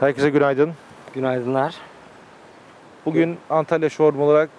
Herkese günaydın. Günaydınlar. Bugün Antalya Showroom olarak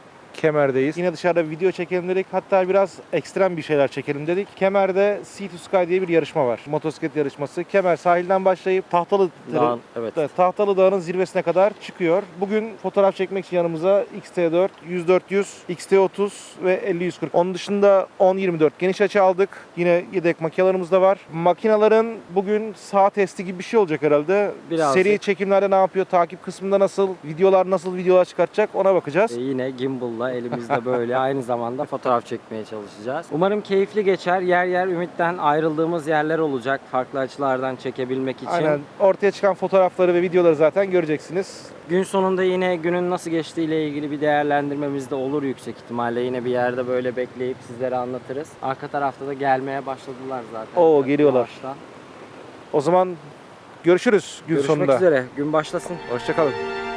Kemer'deyiz. Yine dışarıda video çekelim dedik. Hatta biraz ekstrem bir şeyler çekelim dedik. Kemer'de Sea to Sky diye bir yarışma var. Motosiklet yarışması. Kemer sahilden başlayıp Tahtalı Dağın, evet. Tahtalı Dağı'nın zirvesine kadar çıkıyor. Bugün fotoğraf çekmek için yanımıza XT4, 100-400, XT30 ve 50-140. Onun dışında 10-24 geniş açı aldık. Yine yedek makinelerimiz de var. Makinaların bugün sağ testi gibi bir şey olacak herhalde. Birazcık. Seri çekimlerde ne yapıyor, takip kısmında nasıl, videolar nasıl videolar çıkartacak ona bakacağız. Ee, yine gimbal'la elimizde böyle aynı zamanda fotoğraf çekmeye çalışacağız. Umarım keyifli geçer. Yer yer Ümit'ten ayrıldığımız yerler olacak farklı açılardan çekebilmek için. Aynen. Ortaya çıkan fotoğrafları ve videoları zaten göreceksiniz. Gün sonunda yine günün nasıl geçtiğiyle ilgili bir değerlendirmemiz de olur yüksek ihtimalle. Yine bir yerde böyle bekleyip sizlere anlatırız. Arka tarafta da gelmeye başladılar zaten. Oo, geliyorlar. Yavaştan. O zaman görüşürüz gün Görüşmek sonunda. üzere. Gün başlasın. Hoşçakalın.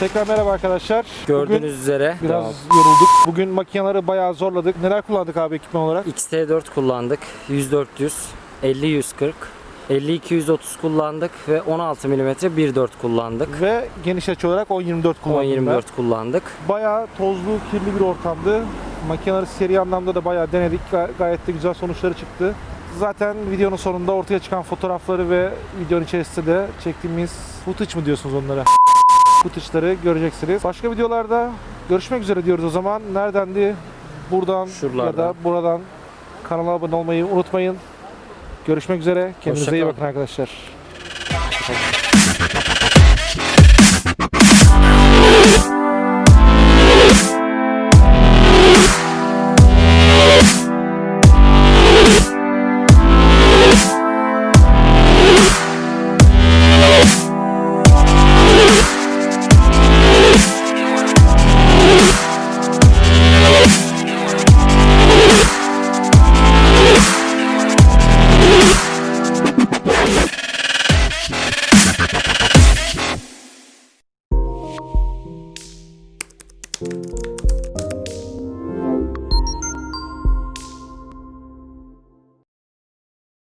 Tekrar merhaba arkadaşlar. Gördüğünüz Bugün üzere biraz devam. yorulduk. Bugün makineleri bayağı zorladık. Neler kullandık abi ekipman olarak? XT4 kullandık. 100-400, 50-140, 50-230 kullandık ve 16 mm 1.4 kullandık. Ve geniş açı olarak 10-24 kullandım 10-24 ben. kullandık. Bayağı tozlu, kirli bir ortamdı. Makineleri seri anlamda da bayağı denedik. Ga- gayet de güzel sonuçları çıktı. Zaten videonun sonunda ortaya çıkan fotoğrafları ve videonun içerisinde de çektiğimiz footage mı diyorsunuz onlara? Footage'ları göreceksiniz. Başka videolarda görüşmek üzere diyoruz o zaman. Neredendi? Buradan ya Şuralardan. da buradan kanala abone olmayı unutmayın. Görüşmek üzere. Kendinize iyi Hoşça bakın arkadaşlar.